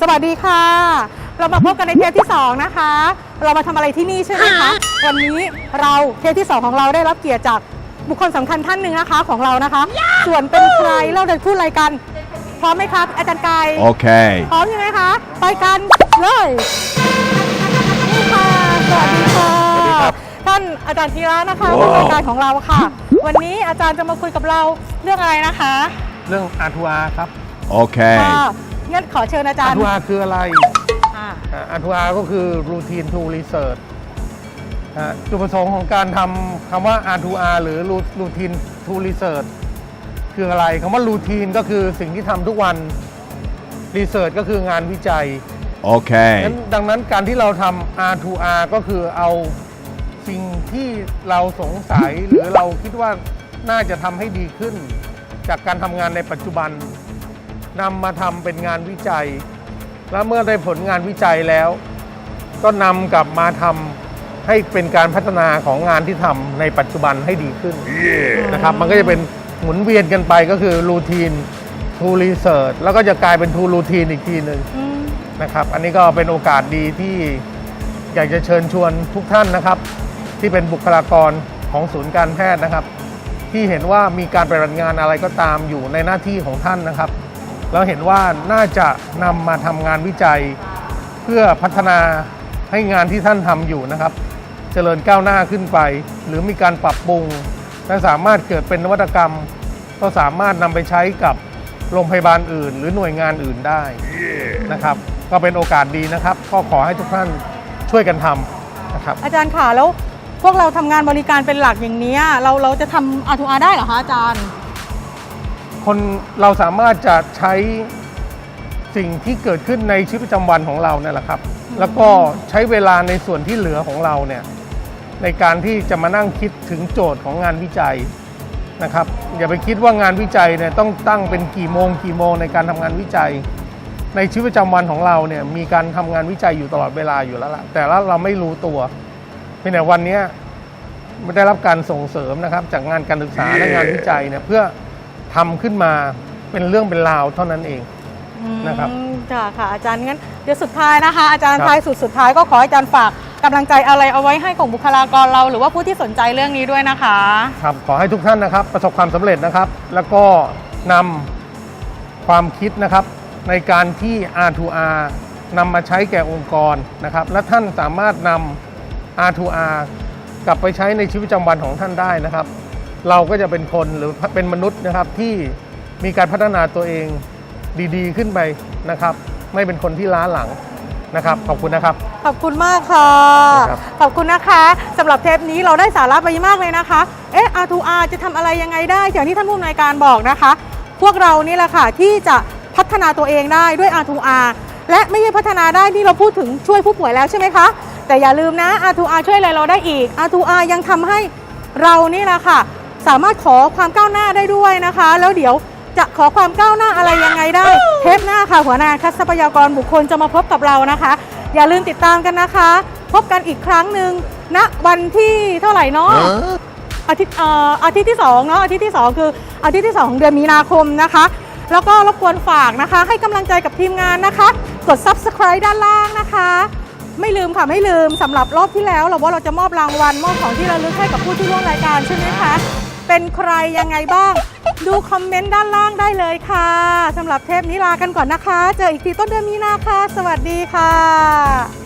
สวัสดีค่ะ เรามาพบกันในเทปที่ 2 นะคะ เรามาทำอะไรที่นี่ใช่ไหมคะ วันนี้เราเทปที่ 2 ของเราได้รับเกียรติจากบุคคลสำคัญท่านหนึ่งนะคะของเรานะคะ ส่วนเป็นใครเราจะพูดอะไรกัน พร้อมไหมครับ อาจารย์ไก่ Okay. พร้อมใช่ไหมคะ ไปกันเลยนี่ค่ะสวัสดีค่ะสวัสดีครับท่านอาจารย์ธีระนะคะว้าวผู้จัดการของเราค่ะ วันนี้อาจารย์จะมาคุยกับเราเรื่องอะไรนะคะ เรื่อง R2R ครับ Okay. ค่ะ งั้นขอเชิญอาจารย์ R2R คืออะไร อ่าอ่า R2R ก็คือ Routine to Research อ่าจุดประสงค์ของการทำคำว่า R2R หรือ Routine to Research คืออะไรคำว่า Routine ก็คือสิ่งที่ทำทุกวัน Research ก็คืองานวิจัย Okay. งั้นดังนั้นการที่เราทำ R2R ก็คือเอาสิ่งที่เราสงสัยหรือเราคิดว่าน่าจะทำให้ดีขึ้น จากการทำงานในปัจจุบัน นำมาทำเป็นงานวิจัย และเมื่อได้ผลงานวิจัยแล้ว ก็นำกลับมาทำให้เป็นการพัฒนาของงานที่ทำในปัจจุบันให้ดีขึ้นนะครับ มันก็จะเป็นหมุนเวียนกันไปก็คือ routine to research แล้วก็จะกลายเป็น to routine อีกทีหนึ่งอืมนะครับ อันนี้ก็เป็นโอกาสดีที่อยากจะเชิญชวนทุกท่านนะครับ ที่เป็นบุคลากรของศูนย์การแพทย์นะครับ ที่เห็นว่ามีการปฏิบัติงานอะไรก็ตามอยู่ในหน้าที่ของท่านนะครับ แล้วเห็นว่าน่าจะนำมาทำงานวิจัย เพื่อพัฒนาให้งานที่ท่านทำอยู่นะครับ เจริญก้าวหน้าขึ้นไป หรือมีการปรับปรุง และสามารถเกิดเป็นนวัตกรรม ก็สามารถนำไปใช้กับโรงพยาบาลอื่น หรือหน่วยงานอื่นได้นะครับ ก็เป็นโอกาสดีนะครับ ก็ขอให้ทุกท่านช่วยกันทำนะครับ อาจารย์ค่ะแล้วพวกเราทำงานบริการเป็นหลักอย่างนี้เราเราจะทำ R2R ได้เหรอคะอาจารย์ คนเราสามารถจะใช้สิ่งที่เกิดขึ้นในชีวิตประจำวันของเราเนี่ยแหละครับ แล้วก็ใช้เวลาในส่วนที่เหลือของเราเนี่ยในการที่จะมานั่งคิดถึงโจทย์ของงานวิจัยนะครับ อย่าไปคิดว่างานวิจัยเนี่ยต้องตั้งเป็นกี่โมงกี่โมงในการทำงานวิจัย ในชีวิตประจำวันของเราเนี่ยมีการทำงานวิจัยอยู่ตลอดเวลาอยู่แล้วล่ะแต่ละเราไม่รู้ตัวเพียงแต่วันเนี้ยไม่ได้รับการส่งเสริมนะครับ จากงานการศึกษาและงานวิจัยเนี่ยเพื่อ ทำขึ้นมาเป็นเรื่องเป็นราวเท่านั้นเอง นะครับอืมค่ะค่ะอาจารย์งั้นเดี๋ยวสุดท้ายนะคะ อาจารย์ครับ ท้ายสุดสุดท้ายก็ขอให้อาจารย์ฝากกำลังใจอะไรเอาไว้ให้ของบุคลากรเรา หรือว่าผู้ที่สนใจเรื่องนี้ด้วยนะคะ ครับขอให้ทุกท่านนะครับ ประสบความสำเร็จนะครับ แล้วก็นำความคิดนะครับ ในการที่ R2R นำมาใช้แก่องค์กรนะครับ และท่านสามารถนำ R2R กลับไปใช้ในชีวิตประจำวันของท่านได้นะครับ เราก็จะเป็นคนหรือเป็นมนุษย์นะครับที่มีการพัฒนาตัวเองดีๆ ขึ้นไปนะครับ ไม่เป็นคนที่ล้าหลังนะครับ ขอบคุณนะครับ ขอบคุณมากค่ะ ครับ ขอบคุณนะคะสำหรับเทปนี้เราได้สาระไปมากเลยนะคะ เอ๊ะ R2R จะทำอะไรยังไงได้ อย่างที่ท่านผู้อำนวยการบอกนะคะ พวกเรานี่แหละค่ะที่จะพัฒนาตัวเองได้ด้วย R2R และไม่ใช่พัฒนาได้ที่เราพูดถึงช่วยผู้ป่วยแล้วใช่ไหมคะ แต่อย่าลืมนะ R2R ช่วยอะไรเราได้อีก R2R ยังทำให้เรานี่แหละค่ะ สามารถขอความก้าวหน้าได้ด้วยนะคะ แล้วเดี๋ยวจะขอความก้าวหน้าอะไรยังไงได้ เทปหน้าค่ะ หัวหน้าคัทรัพยากรบุคคลจะมาพบกับเรานะคะ อย่าลืมติดตามกันนะคะ พบกันอีกครั้งหนึ่งณวันที่เท่าไหร่เนาะอาทิตย์เอ่ออาทิตย์ที่2เนาะอาทิตย์ที่ 2 คืออาทิตย์ที่2ของเดือนมีนาคมนะคะ แล้วก็รบกวนฝากนะคะ ให้กำลังใจกับทีมงานนะคะ กด subscribe ด้านล่างนะคะ ไม่ลืมค่ะ ไม่ลืมสำหรับรอบที่แล้ว เราว่าเราจะมอบรางวัลมอบของที่ระลึกให้กับผู้ที่ร่วมรายการใช่ไหมคะ เป็นใครยังไงบ้าง ดูคอมเมนต์ด้านล่างได้เลยค่ะสำหรับเทปนี้ลากันก่อนนะคะ เจออีกทีต้นเดือนมีนาค่ะ สวัสดีค่ะ